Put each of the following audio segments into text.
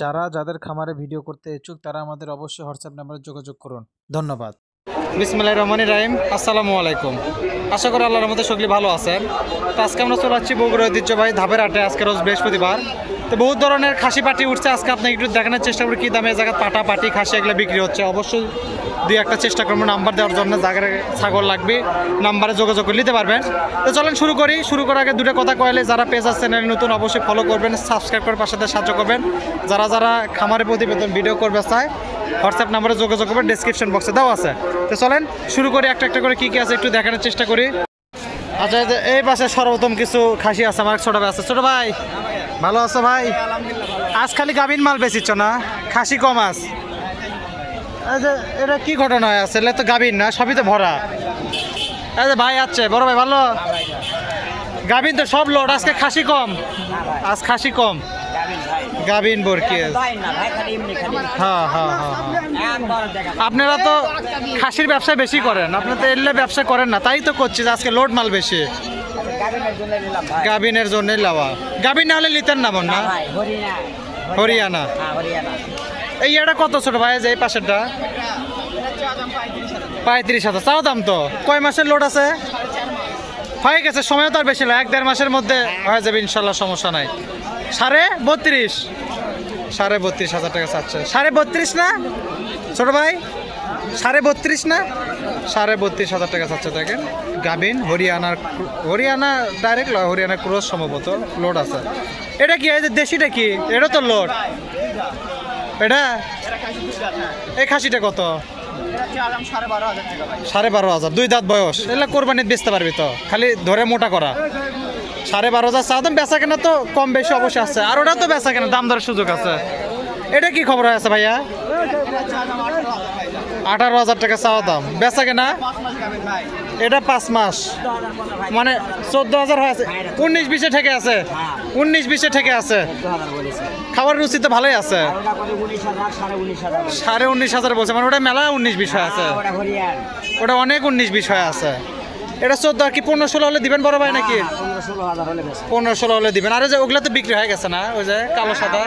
যারা যাদের খামারে ভিডিও করতে ইচ্ছুক তারা আমাদের অবশ্যই হোয়াটসঅ্যাপ নাম্বারে যোগাযোগ করুন। ধন্যবাদ। বিসমিল্লাহ রহমানি রাহিম, আসসালামু আলাইকুম। আশা করি আল্লাহর মধ্যে সকলে ভালো আছেন। তো আজকে আমরা চলে যাচ্ছি বগুড়া ঐতিহ্যবাহী ধাপের হাটে, আজকে রোজ বৃহস্পতিবার। তো বহুত ধরনের খাসি পাটি উঠছে, আজকে আপনাকে একটু দেখানোর চেষ্টা করি কী দামে জায়গায় পাটা, পাটি, খাসি এগুলো বিক্রি হচ্ছে। অবশ্যই দুই একটা চেষ্টা করব নাম্বার দেওয়ার জন্য জায়গায় ছাগল লাগবে, নাম্বারে যোগাযোগ করে নিতে পারবেন। তো চলেন শুরু করি। শুরু করার আগে দুটো কথা কয়লে যারা পেজ আছে, চ্যানেল নতুন, অবশ্যই ফলো করবেন সাবস্ক্রাইব করে পাশে সাহায্য করবেন। যারা যারা খামারের প্রতিবেদন ভিডিও করবে, চায় হোয়াটসঅ্যাপ নাম্বারে যোগাযোগ করবেন ডিসক্রিপশন বক্সে দেওয়া আছে। তো চলেন, শুরু করি, একটা একটা করে কী কী আছে একটু দেখানোর চেষ্টা করি। আচ্ছা এই পাশে সর্বপ্রথম কিছু খাসি আছে, আমার ছোট ভাই আছে। ছোট ভাই, ভালো আছো ভাই? আজ খালি গাভিন মাল বেচিচ্ছ না, খাসি কম আস এই এটা কি ঘটনা আছে এলে তো গাভিন না, সবই তো ভরা। যে, ভাই আছে, বড় ভাই, ভালো? গাভিন তো সব লোড আজকে খাসি কম। আজ খাসি কম। গাভিন বরকি। হ্যাঁ হ্যাঁ হ্যাঁ হ্যাঁ। আপনারা তো খাসির ব্যবসা বেশি করেন আপনারা তো এলে ব্যবসা করেন না তাই তো করছি আজকে লোড মাল বেশি। গাভিনের জন্য লাভা গাভিন না হলে লিতেন না বোন না? হরিয়ানা। এই এটা কত ছোট ভাই যে এই পাশেরটা? পঁয়ত্রিশ হাজার চাও দাম তো। কয় মাসের লোড আছে? হয়ে গেছে সময় তো আর বেশি না এক দেড় মাসের মধ্যে হয়ে যাবে ইনশাল্লাহ সমস্যা নাই। সাড়ে বত্রিশ। সাড়ে বত্রিশ হাজার টাকা চাচ্ছে। সাড়ে বত্রিশ না? ছোট ভাই সাড়ে বত্রিশ না? সাড়ে বত্রিশ হাজার টাকা চাচ্ছে দেখেন। গাবিন হরিয়ানার হরিয়ানা ডাইরেক্ট হরিয়ানা ক্রস সম্ভবত লোড আছে। এটা কি এই যে দেশিটা কি? এটা তো লোড এটা? এই খাসিটা কত? সাড়ে বারো হাজার। দুই দাঁত বয়স। এগুলো কোরবানিত বেচতে পারবি তো? খালি ধরে মোটা করা। সাড়ে বারো হাজার চা দাম বেচা কেনা তো কম বেশি অবশ্যই আছে। আর ওটা তো বেচা কেনা, দাম দরের সুযোগ আছে। এটা কি খবর আছে ভাইয়া? আঠারো হাজার টাকা চাওয়া দাম। বেচা কেনা? এটা পাঁচ মাস। মানে চোদ্দ হাজার হয়ে আছে। উনিশ বিশে ঠেকে আছে। উনিশ বিশে ঠেকে আছে। খাবার রুচি তো ভালোই আছে। সাড়ে উনিশ হাজার বলছে। মানে ওটা মেলা উনিশ বিষয় আছে। ওটা অনেক উনিশ বিষয় আছে। এটা চোদ্দ আর কি পনেরো ষোলো হলে দিবেন বড় ভাই নাকি? পনেরো ষোলো হলে দিবেন। আর যে ওগুলো তো বিক্রি হয়ে গেছে না? ওই যে কালো সাদা?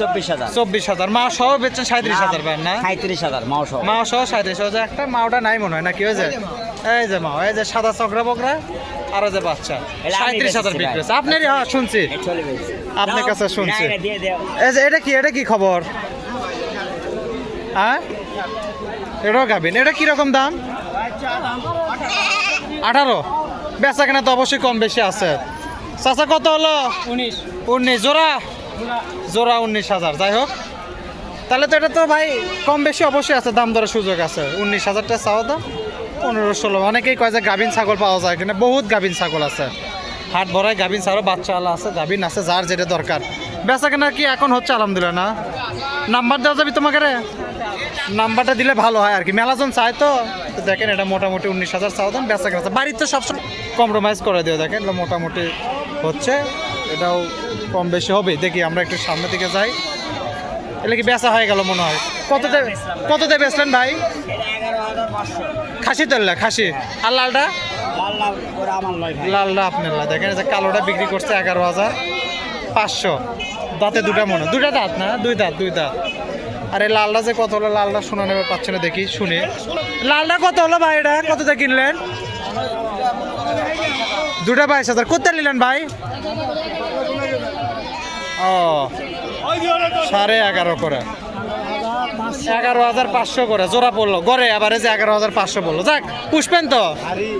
চব্বিশ হাজার। চব্বিশ হাজার। মা সহ বেচছেন সাঁত্রিশ হাজার পান না? সাঁত্রিশ হাজার মাও সহ। মা সহ সাঁত্রিশ যে একটা মাওটা নাই মনে হয় নাকি? ওই যে এই যে মা এই যে সাদা চকরা বকরা আর যে বাচ্চা। সাঁত্রিশ হাজার বিক্রি ভাই। হচ্ছে আপনারই হ্যাঁ শুনছি। আপনার কাছে শুনছি। এই যে এটা কি এটা কি খবর? হ্যাঁ? এটাও গাবিন এটা কীরকম দাম? আঠারো। বেচা কেনা তো অবশ্যই কম বেশি আছে। চাচা কত হলো? উনিশ। উনিশ। জোড়া? জোড়া। উনিশ হাজার। যাই হোক। তাহলে তো এটা তো ভাই কম বেশি অবশ্যই আছে দাম দরের সুযোগ আছে। উনিশ হাজারটা চাওয়া দাম পনেরো ষোলো। অনেকেই কয় যে গাভিন ছাগল পাওয়া যায় কিনা। বহুত গাভিন ছাগল আছে। হাট ভরায় গাভিন ছাগল বাচ্চা আলা আছে গাভিন আছে যার যেটা দরকার। বেচা কেনা কি এখন হচ্ছে? আলহামদুলিল্লাহ না? নাম্বার দেওয়া যাবে তোমাকে রে? নাম্বারটা দিলে ভালো হয় আর কি। মেলাজন চায় তো। দেখেন এটা মোটামুটি উনিশ হাজার চাও দাম, বেচা কেনা। বাড়িতে তো সবসময় কম্প্রোমাইজ করে দিও, দেখেন এটা মোটামুটি হচ্ছে। এটাও কম বেশি হবে দেখি, আমরা একটু সামনের দিকে যাই। এটা কি বেচা হয়ে গেল মনে হয়? কততে কততে বেচলেন ভাই? খাসি তো খাসি। আর লালটা? লালটা আপনার। দেখেন যে কালোটা বিক্রি করছে এগারো হাজার পাঁচশো। দাঁতে দুটা মনে দুটা দাঁত না? দুই দাঁত দুই দাঁত। আর লালটা যে কত হলো, লালটা শোনা নেবে পাচ্ছে না, দেখি, শুনে। লালটা কত হলো ভাই এটা? কততে কিনলেন? দুটা বাইশ হাজার। কোথায় নিলেন ভাই? ও, সাড়ে এগারো করে। এগারো হাজার পাঁচশো করে, জোড়া পড়ল। গড়ে আবার যে এগারো হাজার পাঁচশো পড়ল। যাক, পুষবেন তো?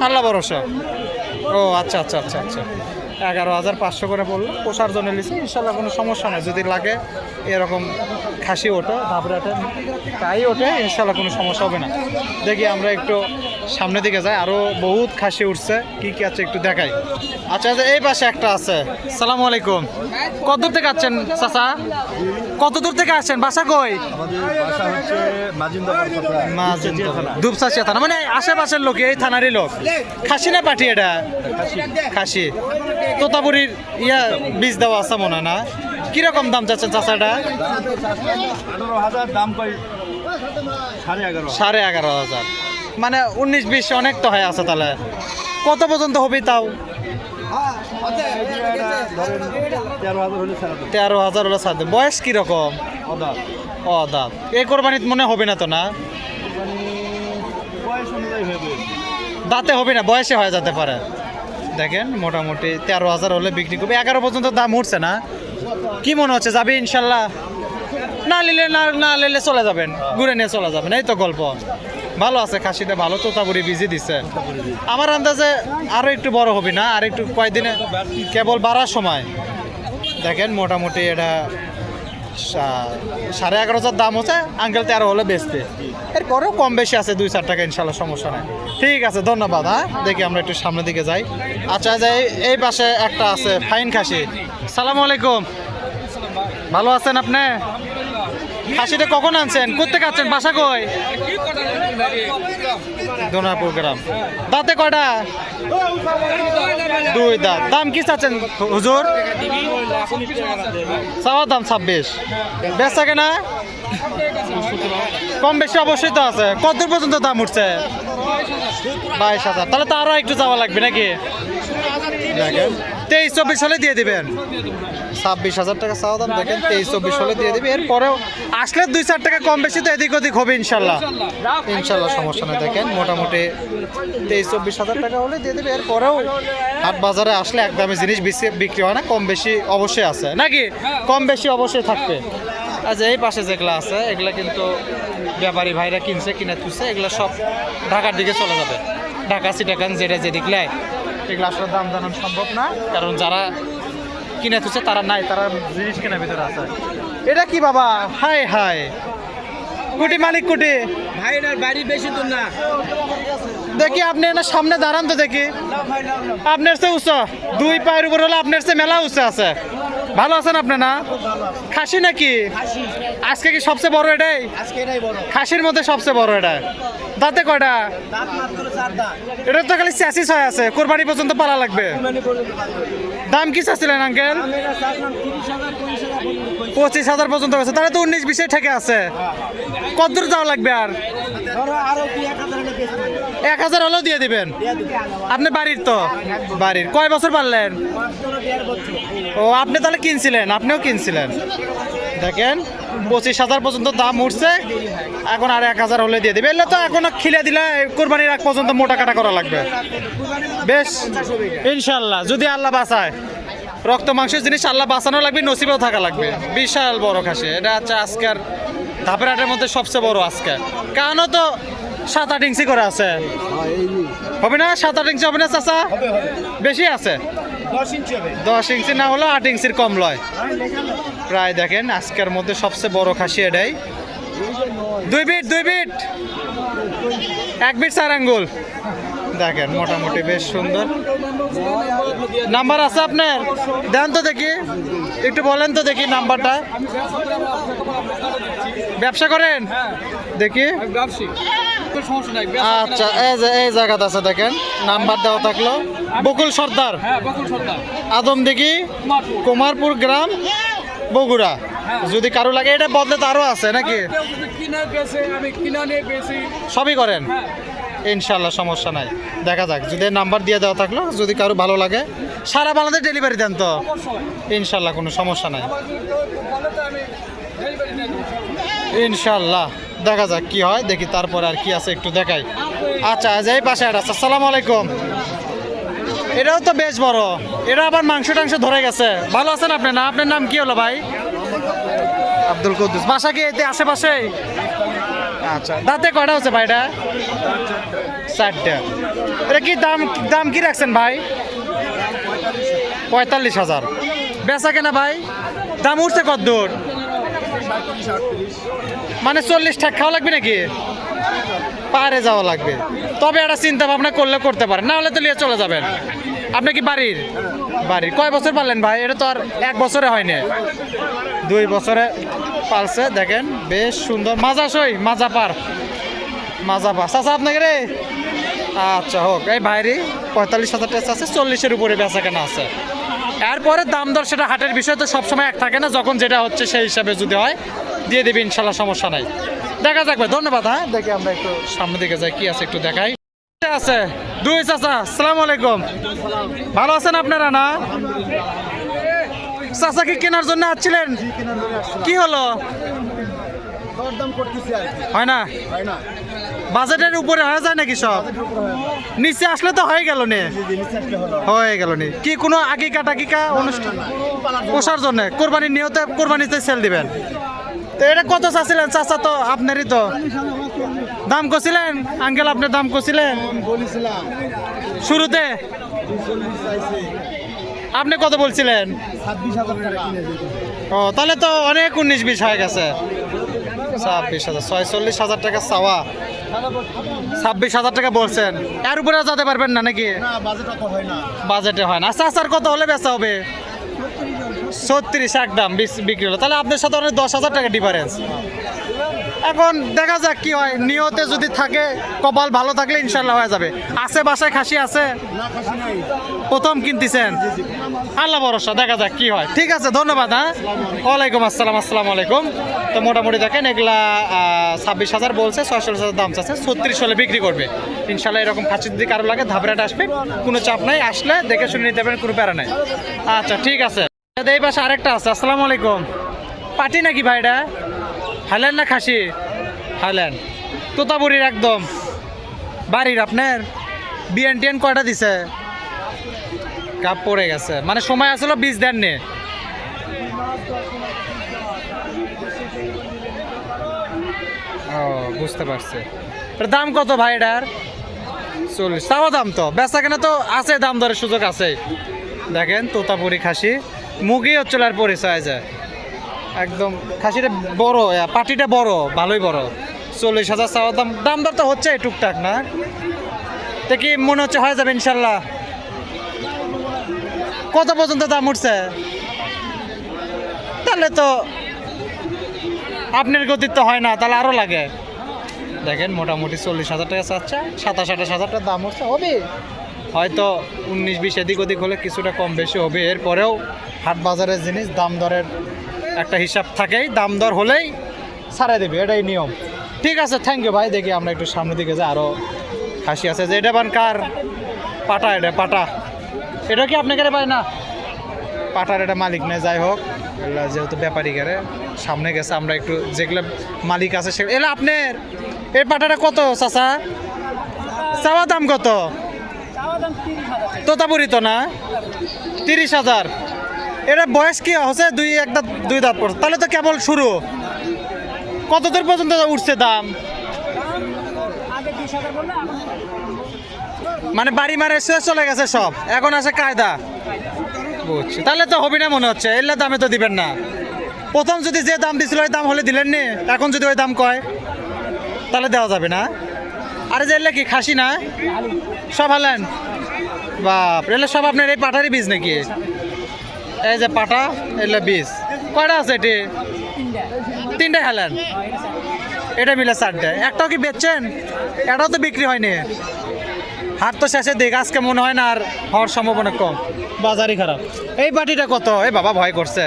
আল্লাহ ভরসা। ও আচ্ছা আচ্ছা আচ্ছা আচ্ছা। এগারো হাজার পাঁচশো করে পড়ল। পোষার জন্য লিখছি ইনশাল্লাহ কোনো সমস্যা নেই। যদি লাগে এরকম খাসি ওঠে ধাবড়াটে তাই ওঠে ইনশাল্লাহ কোনো সমস্যা হবে না। দেখি আমরা একটু সামনের দিকে যাই। আরও বহুত খাসি উঠছে। কি কি আছে একটু দেখাই। আচ্ছা আচ্ছা, এই পাশে একটা আছে। সালাম আলাইকুম। কত দূর থেকে আসছেন চাচা? কত দূর থেকে আসছেন? বাসা কই? দুপসাচিয়া থানা মানে আশেপাশের লোক এই থানারই লোক। খাসি না পাঠিয়ে এটা? খাসি। তোতাপুরির ইয়া বীজ দেওয়া আছে মনে না? কীরকম দাম চাচ্ছেন চাচাটা? দাম সাড়ে এগারো। হাজার। মানে উনিশ বিশ অনেক তো হয়ে আছে তাহলে। কত পর্যন্ত হবে তাও? তেরো হাজার হলে ছাড়া বয়স কীরকম? ও দাঁত এই কোরবানিত মনে হবে না তো না? দাঁতে হবে না বয়সে হয়ে যেতে পারে। দেখেন, মোটামুটি তেরো হাজার হলে বিক্রি করবে। এগারো পর্যন্ত দাম উঠছে না। কি মনে হচ্ছে, যাবে ইনশাল্লাহ? না নিলে না না নিলে চলে যাবেন। ঘুরে নিয়ে চলে যাবেন, এই তো গল্প। ভালো আছে, খাসিটা ভালো, তোতাপুরি বিজি দিছে। আমার আন্দাজে আরও একটু বড় হবে না? আর একটু কয়দিনে কেবল বাড়ার সময়। দেখেন, মোটামুটি এটা সাড়ে এগারো হাজার দাম হচ্ছে আঙ্কেল তেরো হলে বেচতে। এরপরেও কম বেশি আছে, দুই চার টাকা, ইনশাল্লাহ সমস্যা নেই। ঠিক আছে, ধন্যবাদ হ্যাঁ? দেখি আমরা একটু সামনের দিকে যাই। আচ্ছা যাই এই- পাশে একটা আছে, ফাইন খাসি। সালাম আলাইকুম। ভালো আছেন আপনি? খাসিটা কখন আনছেন? কোথেকে আনছেন? বাসা কই? দোনাপুর গ্রাম। দাঁতে কয়টা? দুই দাঁত। দাম কি চাচ্ছেন হুজুর? চাওয়ার দাম ছাব্বিশ। বেচা কেনা? কম বেশি অবশ্যই তো আছে। কত পর্যন্ত দাম উঠছে? বাইশ হাজার। তাহলে তো আরও একটু যাওয়া লাগবে নাকি? তেইশ চব্বিশ হলে দিয়ে দিবেন। ছাব্বিশ হাজার টাকা চাওয়া দাম দেখেন তেইশ চব্বিশ হলে দিয়ে দিবে। এরপরেও আসলে দুই চার টাকা কম বেশি তো এদিক ওদিক হবে ইনশাল্লাহ। ইনশাল্লাহ সমস্যা নেই দেখেন মোটামুটি তেইশ চব্বিশ হাজার টাকা হলে দিয়ে দেবে। এরপরেও হাট বাজারে আসলে একদমই জিনিস বেশি- বিক্রি হয় না কম বেশি অবশ্যই আছে। নাকি? কম বেশি অবশ্যই থাকবে। আচ্ছা এই পাশে যেগুলো আছে এগুলা কিন্তু ব্যাপারী ভাইরা কিনছে কিনে তুলছে এগুলো সব ঢাকার দিকে চলে যাবে। ঢাকা সিটাকান যেটা যেদিক লাই এগুলো আসলে দাম জানানো সম্ভব না কারণ যারা কিনে তুলছে তারা নাই তারা জিনিস কেনার ভিতরে আছে। এটা কি বাবা? হাই হাই কুটি মালিক কুটি। ভাইটার বাড়ি বেশি দূর না। দেখি আপনি না সামনে দাঁড়ান তো দেখি। আপনার চেয়ে উঁচু। দুই পায়ের উপর হলে আপনার চেয়ে মেলা উঁচু আছে। ভালো আছেন আপনি না? খাসি নাকি? আজকে কি সবচেয়ে বড় এটাই? আজকে এটাই বড়। খাসির মধ্যে সবচেয়ে বড় এটা। দাঁতে কয়টা? দাঁত মাত্র চার দাঁত এটা তো খালি চ্যাসিস হয়ে আছে কোরবানি পর্যন্ত পালা লাগবে। দাম কি চাচ্ছিলেন আঙ্কেল? পঁচিশ হাজার পর্যন্ত গেছে তাহলে তো উনিশ, বিশে ঠেকে আছে। কত দূর যাওয়া লাগবে আর? এক হাজার হলেও দিয়ে দিবেন। আপনি বাড়ির তো? বাড়ির। কয় বছর পারলেন? ও, আপনি তাহলে কিনছিলেন, আপনিও কিনছিলেন। দেখেন, পঁচিশ হাজার পর্যন্ত দাম উঠছে। এখন আর এক হাজার হলে দিয়ে দিবে। এলে তো এখন খিলে দিলে কোরবানির আগ পর্যন্ত মোটা কাটা করা লাগবে। বেশ, ইনশাল্লাহ, যদি আল্লাহ বাঁচায়। রক্ত মাংসের জিনিস আল্লাহ বাঁচানো লাগবে নসিবেও থাকা লাগবে। বিশাল বড় খাসি। এটা হচ্ছে আজকের ধাপের হাটের মধ্যে সবচেয়ে বড় আজকে। কারণও তো সাত আট ইঞ্চি করে আছে। হবে না? সাত আট ইঞ্চি হবে না চাচা? বেশি আছে? দশ ইঞ্চি না হলেও আট ইঞ্চির কম লয়। প্রায় দেখেন আজকের মধ্যে সবচেয়ে বড় খাসি এটাই। দুই বিট দুই বিট। এক বিট চার আঙ্গুল। দেখেন মোটামুটি বেশ সুন্দর। নাম্বার আছে আপনার? দেন তো দেখি। একটু বলেন তো দেখি নাম্বারটা। ব্যবসা করেন? দেখি। আচ্ছা এই যে এই জায়গাতে আছে দেখেন। নাম্বার দেওয়া থাকল। বকুল সর্দার। আদম দেখি। কুমারপুর গ্রাম বগুড়া। যদি কারও লাগে এটা বদলে তো আরও আছে নাকি? সবই করেন? ইনশাল্লাহ সমস্যা নাই। দেখা যাক যদি নাম্বার দিয়ে দেওয়া থাকল যদি কারও ভালো লাগে সারা বাংলাদেশ ডেলিভারি দেন তো। ইনশাল্লাহ কোনো সমস্যা নাই। ইনশাল্লাহ দেখা যাক কি হয় দেখি তারপরে আর কি আছে একটু দেখাই। আচ্ছা এই পাশে একটা আছে আসসালামু আলাইকুম। এটাও তো বেশ বড় এটা আবার মাংস টাংস ধরে গেছে। ভালো আছেন আপনি না? আপনার নাম কি হলো ভাই? আব্দুল কুদ্দুস। বাসা কি এতে আশেপাশে আচ্ছা। দাঁতে কয়টা হচ্ছে ভাইটা চারটা। এটা কি দাম দাম কি রাখছেন ভাই? পঁয়তাল্লিশ হাজার। বেচা কেনা ভাই? দাম উঠছে কত দূর মানে চল্লিশ টাকা খাওয়া লাগবে নাকি? পারে যাওয়া লাগবে। তবে একটা চিন্তা ভাবনা করলে করতে পারেন, না হলে তো নিয়ে চলে যাবেন। আপনি কি বাড়ির? বাড়ির। কয় বছর পারলেন ভাই? এটা তো আর এক বছরে হয়নি। দুই বছরে পালছে, দেখেন, বেশ সুন্দর। মাজা সই, মাজা পার। মাজা পার। চাচা, আপনাকে রে? আচ্ছা হোক এই ভাইরি পঁয়তাল্লিশ হাজার টাকা আছে চল্লিশের উপরে বেচা কেনা আছে। এরপরে দাম দর সেটা হাটের বিষয় তো সবসময় এক থাকে না যখন যেটা হচ্ছে সেই হিসাবে যদি হয় দিয়ে দেবে ইনশাল্লাহ সমস্যা নাই। দেখা যাক ধন্যবাদ হ্যাঁ? দেখি আমরা একটু সামনের দিকে যাই কি আছে একটু দেখাই। আছে? দুই চাচা আসসালামু আলাইকুম। ভালো আছেন আপনারা না? চাচা কি কেনার জন্য আসছিলেন? কি হলো? হয় হয় না। বাজেটের উপরে হয়ে যায় নাকি সব? নিচে আসলে তো হয়ে গেল নে। হয়ে গেল নি। কি কোনো আগিকা টাকিকা অনুষ্ঠান? পোষার জন্য। কোরবানির নিয়তে কোরবানিতে সেল দিবেন। তো এটা কত চাচ্ছিলেন? চাচা তো আপনারই তো। দাম কছিলেন? আঙ্কেল, আপনি দাম কছিলেন? শুরুতে। আপনি কত বলছিলেন? ও, তাহলে তো অনেক উনিশ বিশ হয়ে গেছে। ছাব্বিশ হাজার, ছয়চল্লিশ হাজার টাকা চাওয়া। ছাব্বিশ হাজার টাকা বলছেন। এর উপরে যেতে পারবেন না নাকি? বাজেট হয় না। বাজেটে হয় না। আচ্ছা আচ্ছা কত হলে বেচা হবে? ছত্রিশ একদম বিক্রি হলো। তাহলে আপনার সাথে অনেক দশ হাজার টাকা ডিফারেন্স এখন দেখা যাক কি হয়। নিয়তে যদি থাকে, কপাল ভালো থাকলে ইনশাল্লাহ হয়ে যাবে। আছে বাসায় খাসি আছে? প্রথম কিনতেছেন? আল্লাহ ভরসা, দেখা যাক কি হয়। ঠিক আছে, ধন্যবাদ হ্যাঁ? ওয়ালাইকুম আসসালাম, আসসালামু আলাইকুম। তো মোটামুটি দেখেন, এগুলা ছাব্বিশ হাজার বলছে, ছয়চল্লিশ হাজার দাম চাচ্ছে, ছত্রিশ হলে বিক্রি করবে। ইনশাল্লাহ এরকম খাসি যদি কারও লাগে ধাবরাটা আসবে, কোনো চাপ নাই, আসলে দেখে শুনে নিতে পারেন, কোনো প্যারা নাই। আচ্ছা ঠিক আছে। এই পাশে আরেকটা আছে, আসসালামু আলাইকুম। পাটি নাকি ভাইটা হাইল্যান্ড না খাসি? হাইল্যান্ড। তোতাপুরির একদম। বাড়ির আপনার? বিএন টিএন কয়টা দিছে? কাপ পড়ে গেছে। মানে সময় আসলে বীজ দেননি। ও, বুঝতে পারছি। দাম কত ভাই এটার? চল্লিশ। তাও দাম তো। বেচা কেনা তো আছে, দাম দরের সুযোগ আছে দেখেন, তোতাপুরি খাসি। মুগি হচ্ছিল আর পরিচয় যায় একদম খাসিটা বড় পাটিটা বড়, ভালোই বড়। চল্লিশ হাজার চাওয়া দাম দাম দর তো হচ্ছে টুকটাক, না? তো কি মনে হচ্ছে হয়ে যাবে ইনশাল্লাহ? কত পর্যন্ত দাম উঠছে? তাহলে তো আপনার গতির তো হয় না, তাহলে আরও লাগে। দেখেন মোটামুটি চল্লিশ হাজার টাকা চাচ্ছে, সাতাশ, আঠাশ হাজার টাকা দাম উঠছে, হবে। হয়তো উনিশ, বিশ এদিক ওদিক হলে কিছুটা কম বেশি হবে, এরপরেও হাট বাজারের জিনিস দাম দরের একটা হিসাব থাকেই দাম দর হলেই ছাড়াই দেবে এটাই নিয়ম। ঠিক আছে থ্যাংক ইউ ভাই দেখি আমরা একটু সামনের দিকে যাই আরও হাসি আছে। যে এটা বান কার? পাটা এটা পাটা। এটা কি আপনাকে পায় না? পাটার এটা মালিক নেই যাই হোক এগুলা যেহেতু ব্যাপারী গেলে সামনে গেছে আমরা একটু যেগুলো মালিক আছে সেগুলো এলা আপনার এই পাটাটা কত চাচা? চাওয়া দাম কত? তোতাপুরি তো না? তিরিশ হাজার। এটা বয়স কি হচ্ছে? দুই এক একটা দুই দাঁত পড়ছে তাহলে তো কেবল শুরু। কত দূর পর্যন্ত উঠছে দাম? মানে বাড়ি মারে শেষ চলে গেছে সব। এখন আছে কায়দা। বুঝছি। তাহলে তো হবে না মনে হচ্ছে। এলে দামে তো দিবেন না। প্রথম যদি যে দাম দিছিল ওই দাম হলে দিলেন নি? এখন যদি ওই দাম কয় তাহলে দেওয়া যাবে না। আরে যে এলে কি খাসি না? সব হালেন। বাপ এলে সব আপনার এই পাটারই বীজ নাকি? এই যে পাটা এলে বীজ। কয়টা আছে এটি? তিনটে হালেন। এটা মিলে চারটে। একটাও কি বেচছেন? এটাও তো বিক্রি হয়নি। হাট তো শেষে দিক, আজকে মনে হয় না আর হওয়ার সম্ভাবনা কম। বাজারই খারাপ। এই পাটিটা কত? এই বাবা ভয় করছে।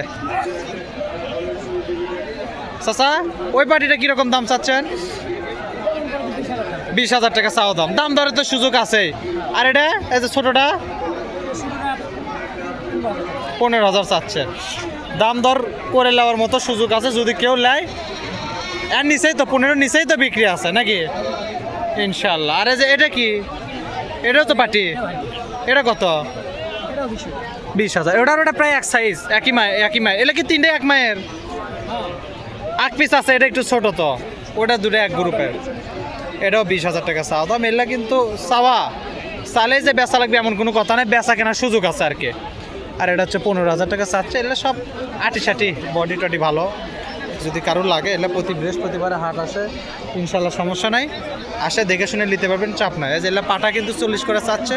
চাচা, ওই পাটিটা কীরকম দাম চাচ্ছেন? বিশ হাজার টাকা চাও দাম। দাম দরে তো সুযোগ আছে আর এটা, এই যে ছোটটা? পনেরো হাজার চাচ্ছে। দাম দর করে নেওয়ার মতো সুযোগ আছে, যদি কেউ নেয়, এর নিচেই তো পনেরো, নিচেই তো বিক্রি আছে নাকি? ইনশাল্লাহ আরে যে এটা কি? এটাও তো পাটি। এটা কত? বিশ হাজার। ওটার ওটা প্রায় এক সাইজ একই মায় একই মায়। এটা কি তিনটে এক মায়ের? এক পিস আছে, এটা একটু ছোট তো। ওটা দুটো এক গ্রুপের। এটাও বিশ হাজার টাকা চাওয়া। দাম এগুলা কিন্তু চাওয়া। চালে যে বেচা লাগবে এমন কোনো কথা নেই, বেচা কেনার সুযোগ আছে আর কি। আর এটা হচ্ছে পনেরো হাজার টাকা চাচ্ছে এগুলো সব আটি সাটি বডি টডি ভালো। যদি কারোর লাগে, এলে প্রতি বৃহস্পতিবারে হাট আসে, ইনশাল্লাহ সমস্যা নাই। আসে দেখে শুনে নিতে পারবেন, চাপ নাই। যে এগুলা পাটা কিন্তু চল্লিশ করে চাচ্ছে।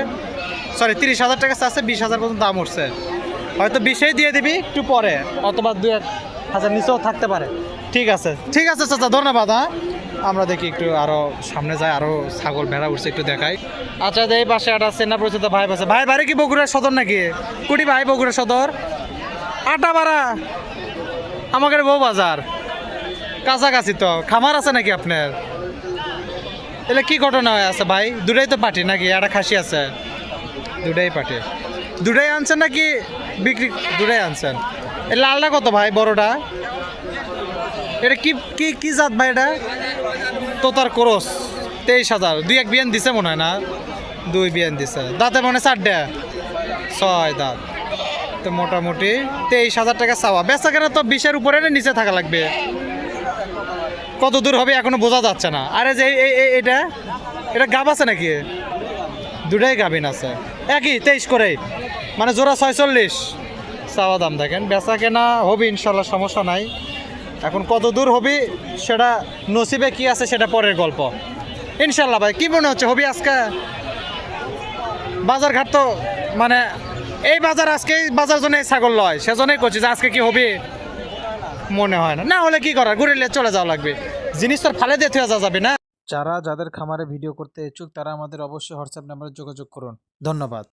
সরি তিরিশ হাজার টাকা চাচ্ছে, বিশ হাজার পর্যন্ত দাম উঠছে। হয়তো বিশেই দিয়ে দিবি, একটু পরে, অথবা দু এক হাজার নিচেও থাকতে পারে। ঠিক আছে। ঠিক আছে, চাচা, ধন্যবাদ হ্যাঁ। আমরা দেখি একটু আরও সামনে যাই আরও ছাগল ভেড়া উঠছে, একটু দেখাই। আচ্ছা এই পাশে একটা চেনা পরিচিত ভাই আছে ভাই, বাড়ি কি বগুড়ার সদর নাকি? কুটি ভাই বগুড়া সদর। আটা বাড়া আমাদের বউ বাজার। কাছাকাছি তো। খামার আছে নাকি আপনার? এলে কি ঘটনা হয়ে আছে ভাই? দুটাই তো পাটি নাকি? একটা খাসি আছে। দুটাই পাটি দুটাই আনছেন নাকি বিক্রি? দুটাই আনছেন। লালটা কত ভাই, বড়টা? এটা কি কি কি জাত ভাই এটা? তোতার ক্রস, তেইশ হাজার। দুই এক বিয়ান দিছে মনে হয় না? দুই বিয়ান দিছে। দাঁতে মনে চারটে। ছয় দাঁত। তো মোটামুটি তেইশ হাজার টাকা চাওয়া। বেচা কেনা তো বিশের উপরে নিচে থাকা লাগবে। কত দূর হবে এখনও বোঝা যাচ্ছে না। আরে যে এটা? এটা গাব আছে নাকি? দুটাই গাভিন আছে। একই, তেইশ করে মানে জোড়া ছয়চল্লিশ। চাওয়া দাম দেখেন। বেচা কেনা হবে ইনশাল্লাহ, সমস্যা নাই। এখন কত দূর হবে সেটা নসিবে কি আছে সেটা পরের গল্প। ইনশাল্লাহ ভাই, কি মনে হচ্ছে হবি আজকে? বাজার ঘাট তো মানে এই বাজার আজকে বাজার জন্য ছাগল লয়, সেজন্যই করছি যে আজকে কি হবে মনে হয় না। না হলে কি করার, ঘুরে চলে যাওয়া লাগবে। জিনিস তো ফালে দিয়ে থুয়ে যাওয়া যাবে না? যারা যাদের খামারে ভিডিও করতে ইচ্ছুক তারা আমাদের অবশ্যই হোয়াটসঅ্যাপ নাম্বারে যোগাযোগ করুন। ধন্যবাদ।